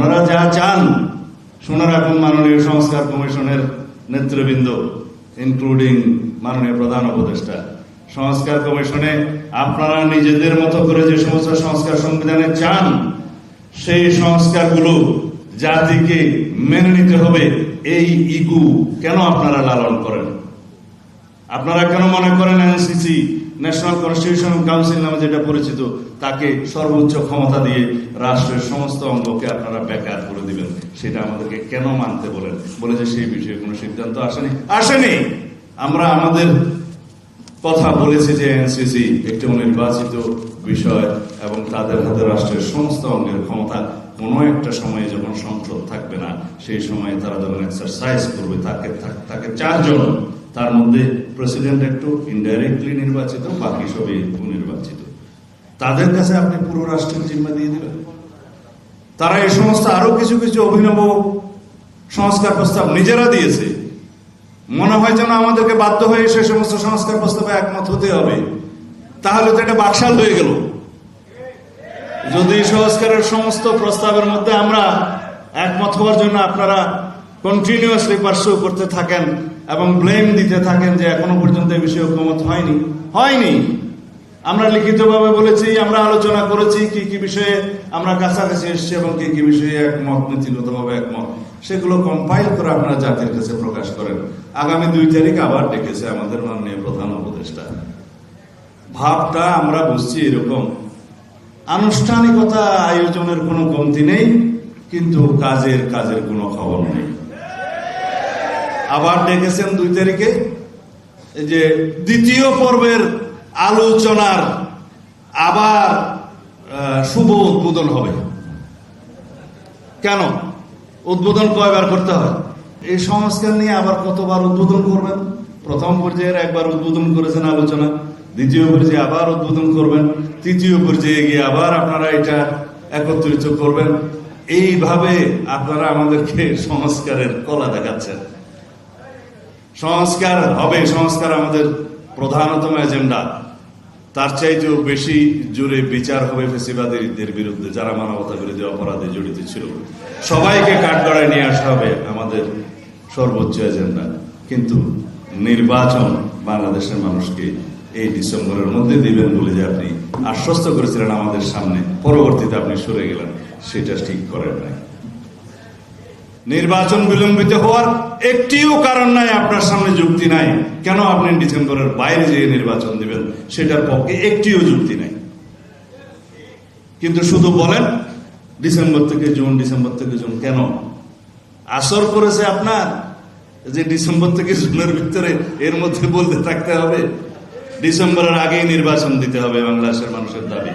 ওনারা যা চান, শুনে রাখুন মাননীয় সংস্কার কমিশনের নেতৃবৃন্দ ইনক্লুডিং মাননীয় প্রধান উপদেষ্টা। সংস্কার কমিশনে আপনারা নিজেদের মতো করে যে সমস্ত সংস্কার সংবিধানে চান, সেই সংস্কারগুলো জাতিকে মেনে নিতে হবে, এই ইগু কেন আপনারা লালন করেন? আপনারা কেন মনে করেন এনসিসি ন্যাশনাল কনস্টিটিউশন কাউন্সিল নামে যেটা পরিচিত, তাকে সর্বোচ্চ ক্ষমতা দিয়ে রাষ্ট্রের সমস্ত অঙ্গকে আপনারা বেকার করে দিবেন। সেটা আমাদেরকে কেন মানতে বলেন? বলে যে সেই বিষয়ে কোনো সিদ্ধান্ত আসেনি। আসেনি! আমরা আমাদের কথা বলেছে যে এনসিসি একটি নির্বাচিত বিষয় এবং তাদের হাতে রাষ্ট্রের সমস্ত অঙ্গের ক্ষমতা কোনো একটা সময়ে যখন সংসদ থাকবে না, সেই সময়ে তারা যখন এক্সারসাইজ করবে, তাকে তাকে চারজন, তার মধ্যে প্রেসিডেন্ট একটু ইনডাইরেক্টলি নির্বাচিত, বাকি সবই নির্বাচিত তাদের কাছে আপনি পুরো রাষ্ট্রের জিম্মা দিয়ে দিবেন? তারা এই সমস্ত আরও কিছু কিছু অভিনব সংস্কার প্রস্তাব নিজেরা দিয়েছে। মনে হয় যেন আমাদেরকে বাধ্য হয়ে সে সমস্ত সংস্কার প্রস্তাবে একমত হতে হবে। তাহলে তো এটা বাকশাল হয়ে গেল। যদি সংস্কারের সমস্ত প্রস্তাবের মধ্যে আমরা একমত হওয়ার জন্য আপনারা কন্টিনিউয়াসলি পার্সু করতে থাকেন এবং ব্লেম দিতে থাকেন যে এখনও পর্যন্ত এই বিষয়ে ঐক্যমত হয়নি। হয়নি। আমরা লিখিতভাবে বলেছি, আমরা আলোচনা করেছি কি কি বিষয়ে আমরা কাছাকাছি এসেছি এবং কি কি বিষয়ে একমত, নীতিগতভাবে একমত। সেগুলো কম্পাইল করে আপনারা জাতির কাছে প্রকাশ করেন। আগামী দুই তারিখ আবার ডেকেছে আমাদের মাননীয় প্রধান উপদেষ্টা। ভাবটা আমরা বুঝছি এরকম। আনুষ্ঠানিকতা আয়োজনের কোনো কমতি নেই, কিন্তু কাজের কাজের কোনো খবর নেই। আবার ডেকেছেন দুই তারিখে যে দ্বিতীয় পর্বের আলোচনার আবার শুভ উদ্বোধন হবে। কেন? উদ্বোধন কয়বার করতে হয়? এই সংস্কার নিয়ে আবার কতবার উদ্বোধন করবেন? প্রথম পর্যায়ের একবার উদ্বোধন করেছেন আলোচনা, দ্বিতীয় পর্যায়ে আবার উদ্বোধন করবেন, তৃতীয় পর্যায়ে গিয়ে আবার আপনারা এটা একত্রিত করবেন। এইভাবে আপনারা আমাদেরকে সংস্কারের কলা দেখাচ্ছেন। সংস্কার হবে, সংস্কার আমাদের প্রধানতম এজেন্ডা। তার চাইতেও বেশি জোরে বিচার হবে ফেসিবাদীদের বিরুদ্ধে, যারা মানবতা বিরোধী অপরাধে জড়িত ছিল। সবাইকে কাঠগড়ায় নিয়ে আসা হবে আমাদের সর্বোচ্চ এজেন্ডা। কিন্তু নির্বাচন বাংলাদেশের মানুষকে এই ডিসেম্বরের মধ্যে দিবেন বলে যে আপনি আশ্বস্ত করেছিলেন আমাদের সামনে। পরবর্তীতে আপনি সরে গেলেন, সেটা ঠিক করেন নাই। নির্বাচন বিলম্বিত হওয়ার একটিও কারণ নাই, আপনার সামনে যুক্তি নাই। কেন আপনি ডিসেম্বরের বাইরে যেয়ে নির্বাচন দিবেন? সেটার পক্ষে একটিও যুক্তি নাই। কিন্তু শুধু বলেন, ডিসেম্বর থেকে জুন, ডিসেম্বর থেকে জুন কেন? আসর করেছে আপনার, যে ডিসেম্বর থেকে জুনের ভিতরে এর মধ্যে বলতে থাকতে হবে। ডিসেম্বরের আগেই নির্বাচন দিতে হবে বাংলাদেশের মানুষের দাবি।